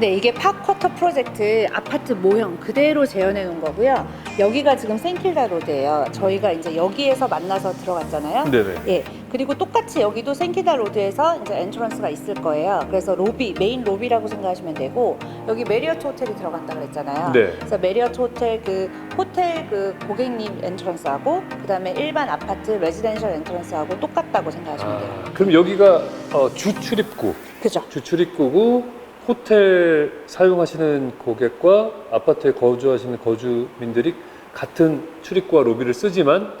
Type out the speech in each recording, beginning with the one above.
네, 이게 팝쿼터 프로젝트 아파트 모형 그대로 재현해 놓은 거고요. 여기가 지금 생킬다 로드예요. 저희가 이제 여기에서 만나서 들어갔잖아요. 네네. 예. 그리고 똑같이 여기도 생키다 로드에서 이제 엔트런스가 있을 거예요. 그래서 로비, 메인 로비라고 생각하시면 되고 여기 메리어트 호텔이 들어간다 그랬잖아요. 네. 그래서 메리어트 호텔 그 호텔 그 고객님 엔트런스하고 그다음에 일반 아파트 레지던셜 엔트런스하고 똑같다고 생각하시면 돼요. 아, 그럼 여기가 어, 주 출입구, 그죠? 주 출입구고 호텔 사용하시는 고객과 아파트에 거주하시는 거주민들이 같은 출입구와 로비를 쓰지만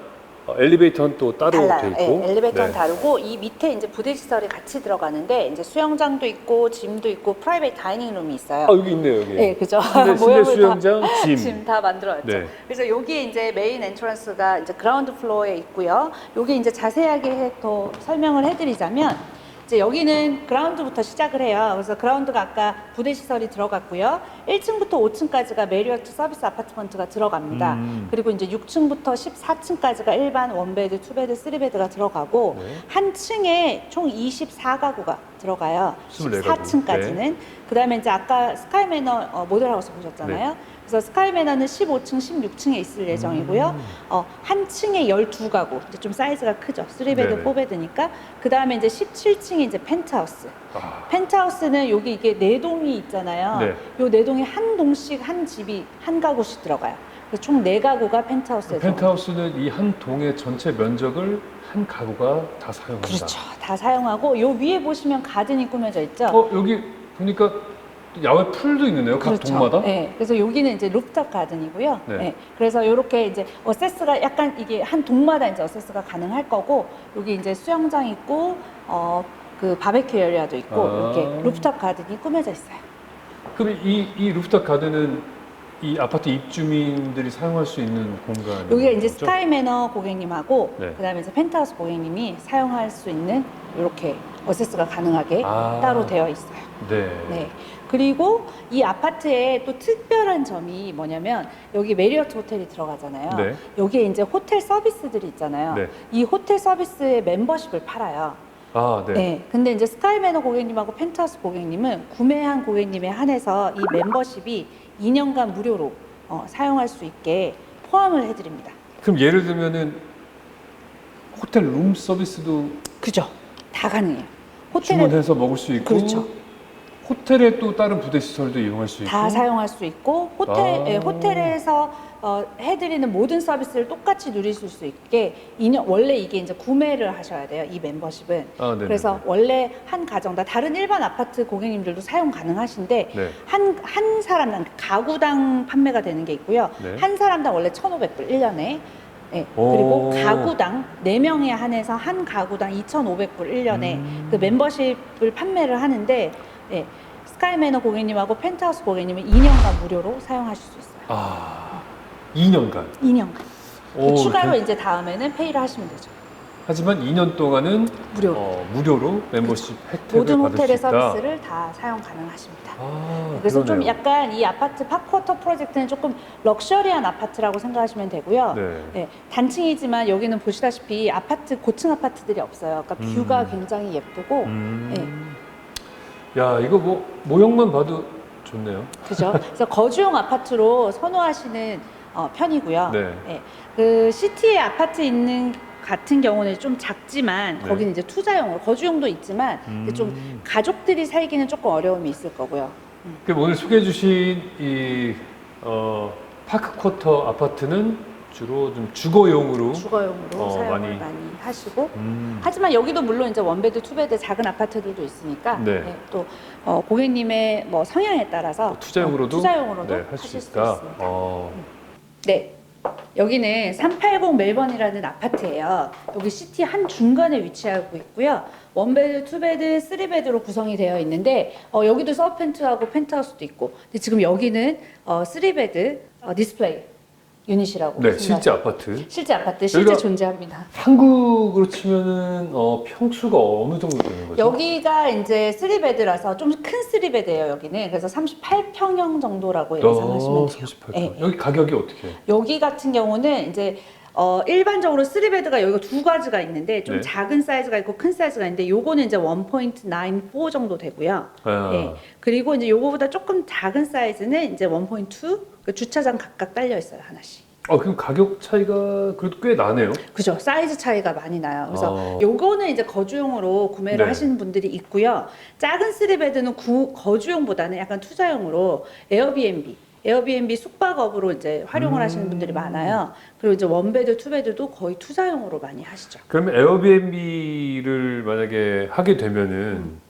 어, 엘리베이터는 또 따로 달라요. 돼 있고. 예, 엘리베이터는 네. 다르고 이 밑에 이제 부대 시설이 같이 들어가는데 이제 수영장도 있고 짐도 있고 프라이베이트 다이닝 룸이 있어요. 아 여기 있네요 여기. 예, 그죠. 실내, 실내 모형을 다- 수영장, 짐. 지금 다 만들어놨죠. 네. 그래서 여기 이제 메인 엔트런스가 이제 그라운드 플로어에 있고요. 여기 이제 자세하게 더 설명을 해드리자면 이제 여기는 그라운드부터 시작을 해요. 그래서 그라운드가 아까 부대 시설이 들어갔고요. 1층부터 5층까지가 메리어트 서비스 아파트먼트가 들어갑니다. 음. 그리고 이제 6층부터 14층까지가 일반 원베드, 투베드, 쓰리베드가 들어가고 네. 한 층에 총 24가구가 들어가요. 24 가구. 14층까지는. 그다음에 이제 아까 스카이 매너 어, 모델하우스 보셨잖아요. 네. 그래서 스카이 매너는 15층, 16층에 있을 예정이고요. 음. 어, 한 층에 12가구. 이제 좀 사이즈가 크죠. 3베드, 네네. 4베드니까. 그 다음에 이제 17층이 이제 펜트하우스. 아, 펜트하우스는 여기 이게 네 동이 있잖아요. 네. 요 네 동이 한 동씩 한 집이 한 가구씩 들어가요. 그래서 총 네 가구가 펜트하우스에서 펜트하우스는 이 한 동의 전체 면적을 한 가구가 다 사용한다. 그렇죠. 다 사용하고 요 위에 보시면 가든이 꾸며져 있죠. 어 여기 보니까 야외 풀도 있는데요. 각 동마다. 네, 그래서 여기는 이제 루프탑 가든이고요. 네. 네. 그래서 이렇게 이제 어세스가 약간 이게 한 동마다 이제 어세스가 가능할 거고 여기 이제 수영장 있고 어 그 바베큐 에리아도 있고 아. 이렇게 루프탑 가든이 꾸며져 있어요. 그럼 이, 이 루프탑 가든은 이 아파트 입주민들이 사용할 수 있는 공간. 여기가 이제 스카이 매너 고객님하고 네. 그다음에 이제 펜트하우스 고객님이 사용할 수 있는 이렇게 어세스가 가능하게 아. 따로 되어 있어요. 네. 네. 그리고 이 아파트에 또 특별한 점이 뭐냐면 여기 메리어트 호텔이 들어가잖아요. 네. 여기에 이제 호텔 서비스들이 있잖아요. 네. 이 호텔 서비스의 멤버십을 팔아요. 아 네. 네. 근데 이제 스카이 매너 고객님하고 펜트하우스 고객님은 구매한 고객님에 한해서 이 멤버십이 2년간 무료로 어, 사용할 수 있게 포함을 해드립니다. 그럼 예를 들면은 호텔 룸 서비스도 그죠? 다 가능해요. 호텔에 주문해서 먹을 수 있고. 그렇죠. 호텔에 또 다른 부대 시설도 이용할 수 있고. 다 사용할 수 있고 호텔 아. 예, 호텔에서 어, 해드리는 모든 서비스를 똑같이 누리실 수 있게 2년 원래 이게 이제 구매를 하셔야 돼요 이 멤버십은 아, 네네. 그래서 원래 한 가정당 다른 일반 아파트 고객님들도 사용 가능하신데 네. 한, 한 사람당 가구당 판매가 되는 게 있고요 네. 한 사람당 원래 1,500불 1년에 예, 오. 그리고 가구당 4명에 한해서 한 가구당 2,500불 1년에 음. 그 멤버십을 판매를 하는데 예, 스카이 매너 고객님하고 펜트하우스 고객님은 2년간 무료로 사용하실 수 있어요. 아 2년간. 2년간. 오, 추가로 그- 이제 다음에는 페이를 하시면 되죠. 하지만 2년 동안은 무료로. 어, 무료로 멤버십 혜택을 모든 받을 호텔의 수 있다. 서비스를 다 사용 가능하십니다. 아, 그래서 좀 그러네요. 약간 이 아파트 팝쿼터 프로젝트는 조금 럭셔리한 아파트라고 생각하시면 되고요. 네. 네, 단층이지만 여기는 보시다시피 아파트 고층 아파트들이 없어요. 그러니까 음. 뷰가 굉장히 예쁘고 음. 야 이거 뭐 모형만 봐도 좋네요. 그죠? 그래서 거주용 아파트로 선호하시는 어, 편이고요. 네. 예. 그 시티에 아파트 있는 같은 경우는 좀 작지만 네. 거기는 이제 투자용으로 거주용도 있지만 근데 좀 음. 가족들이 살기는 조금 어려움이 있을 거고요. 그럼 오늘 소개해 주신 이 어, 파크쿼터 아파트는 주로 좀 주거용으로. 주거용으로 어, 사용을 많이. 많이, 하시고 음. 하지만 여기도 물론 이제 원베드, 투베드 작은 아파트들도 있으니까 네. 예, 또 어, 고객님의 뭐 성향에 따라서 투자용으로도, 어, 투자용으로도 네, 할수 하실 수 있다. 있습니다. 어. 네. 여기는 380 멜번이라는 아파트예요. 여기 시티 한 중간에 위치하고 있고요. 원베드, 투베드, 쓰리베드로 구성이 되어 있는데 어, 여기도 서펜트하고 펜트하우스도 있고. 근데 지금 여기는 어, 쓰리베드 어, 디스플레이 유닛이라고. 네, 실제 아파트. 실제 아파트 실제 여기가- 존재합니다. 한국으로 치면은 어, 평수가 어느 정도 되는 거죠? 여기가 이제 쓰리베드라서 좀큰 쓰리베드예요. 여기는 그래서 38평형 정도라고 어, 예상하시면 돼요. 38평. 네. 여기 가격이 어떻게? 해요? 여기 같은 경우는 이제 어, 일반적으로 3베드가 여기가 두 가지가 있는데 좀 네. 작은 사이즈가 있고 큰 사이즈가 있는데 요거는 이제 1.94 정도 되고요. 아, 예. 그리고 이제 요거보다 조금 작은 사이즈는 이제 1.2 그 주차장 각각 딸려 있어요 하나씩. 아, 그럼 가격 차이가 그래도 꽤 나네요. 그죠 사이즈 차이가 많이 나요. 그래서 아. 요거는 이제 거주용으로 구매를 네. 하시는 분들이 있고요. 작은 3베드는 구, 거주용보다는 약간 투자용으로 에어비앤비 에어비앤비 숙박업으로 이제 활용을 음. 하시는 분들이 많아요. 그리고 이제 원베드, 투베드도 거의 투자용으로 많이 하시죠. 그러면 에어비앤비를 만약에 하게 되면은 음.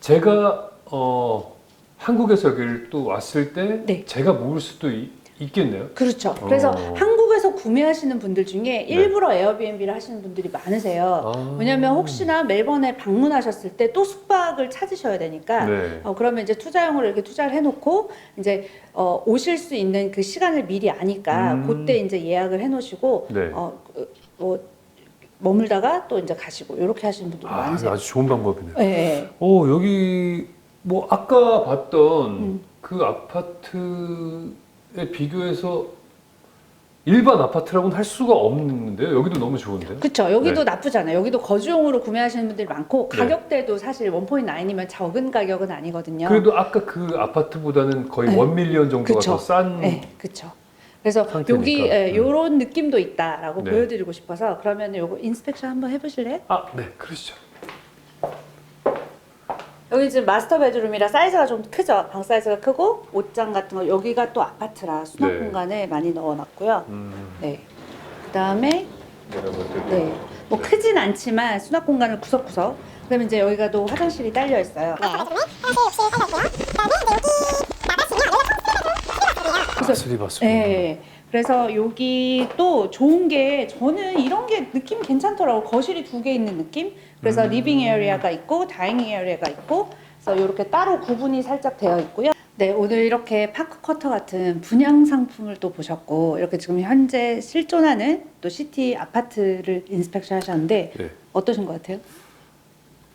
제가 어, 한국에서 여기를 또 왔을 때 네. 제가 묵을 수도 있, 있겠네요. 그렇죠. 그래서 어. 네. 한국에서 구매하시는 분들 중에 일부러 에어비앤비를 하시는 분들이 많으세요. 아. 왜냐하면 혹시나 멜번에 방문하셨을 때 또 숙박을 찾으셔야 되니까 네. 어, 그러면 이제 투자용으로 이렇게 투자를 해놓고 이제 어, 오실 수 있는 그 시간을 미리 아니까 음. 그때 이제 예약을 해놓으시고 네. 어, 그, 뭐 머물다가 또 이제 가시고 이렇게 하시는 분들이 아, 많으세요. 아주 좋은 방법이네요. 예, 예. 어 여기 뭐 아까 봤던 음. 그 아파트에 비교해서 일반 아파트라고는 할 수가 없는데요. 여기도 너무 좋은데요. 그렇죠. 여기도 네. 나쁘지 않아요. 여기도 거주용으로 구매하시는 분들이 많고 네. 가격대도 사실 1.9이면 적은 가격은 아니거든요. 그래도 아까 그 아파트보다는 거의 네. 원 밀리언 정도가 그쵸. 더 싼. 네, 그렇죠. 그래서 상태니까. 여기 예, 음. 느낌도 있다라고 네. 보여드리고 싶어서 그러면 요거 인스펙션 한번 해보실래요? 아, 네, 그러시죠. 여기 지금 마스터 베드룸이라 사이즈가 좀 크죠. 방 사이즈가 크고 옷장 같은 거 여기가 또 아파트라 수납 네. 공간에 많이 넣어놨고요. 음, 네. 그다음에. 네. 뭐 네. 크진 않지만 수납 공간을 구석구석. 그다음에 이제 여기가 또 화장실이 딸려 있어요. 바스리 바스리. 네. 그래서 여기 또 좋은 게 저는 이런 게 느낌 괜찮더라고. 거실이 두 개 있는 느낌. 그래서 음. 리빙 에어리아가 있고 다이닝 에어리아가 있고 그래서 이렇게 따로 구분이 살짝 되어 있고요. 네, 오늘 이렇게 파크 커터 같은 분양 상품을 또 보셨고 이렇게 지금 현재 실존하는 또 시티 아파트를 인스펙션 하셨는데 네. 어떠신 것 같아요?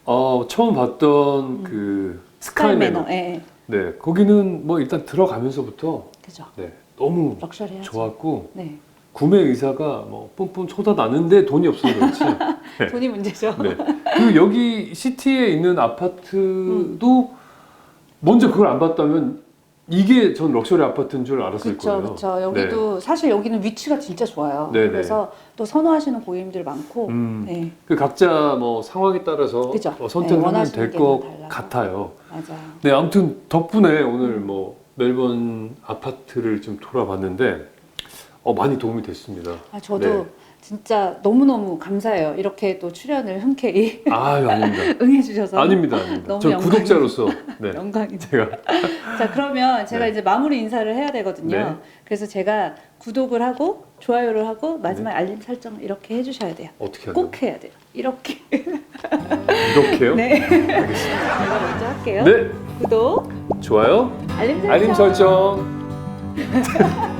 어, 처음 봤던 그 스카이 매너. 예, 예. 네, 거기는 뭐 일단 들어가면서부터 그죠. 네, 너무 럭셔리하죠. 좋았고 네. 구매 의사가 뭐 뿜뿜 쏟아나는데 돈이 없어서 그렇지. 네. 돈이 문제죠. 네. 그리고 여기 시티에 있는 아파트도 먼저 그걸 안 봤다면 이게 전 럭셔리 아파트인 줄 알았을 그렇죠, 거예요. 그렇죠. 여기도 사실 여기는 위치가 진짜 좋아요. 네, 네. 그래서 또 선호하시는 고객님들 많고, 음. 네, 그 각자 뭐 상황에 따라서 그죠. 어, 네, 선택을 하면 원하시는 될 게 것 달라서. 같아요. 맞아요. 네, 아무튼 덕분에 오늘 뭐 멜번 아파트를 좀 돌아봤는데 어, 많이 도움이 됐습니다. 아, 저도 네. 진짜 너무 너무 감사해요. 이렇게 또 출연을 흔쾌히 아유, 아닙니다. 응해주셔서 아닙니다, 아닙니다. 너무 저 영광이- 구독자로서 네, 영광입니다. 제가 자, 그러면 제가 네. 이제 마무리 인사를 해야 되거든요. 네. 그래서 제가 구독을 하고 좋아요를 하고 마지막 에 알림 설정 이렇게 해주셔야 돼요. 어떻게 하죠? 꼭 해야 돼요. 이렇게. 이렇게요? 네. 알겠습니다. 제가 먼저 할게요. 네, 구독, 좋아요. 알림 설정. 알림 설정.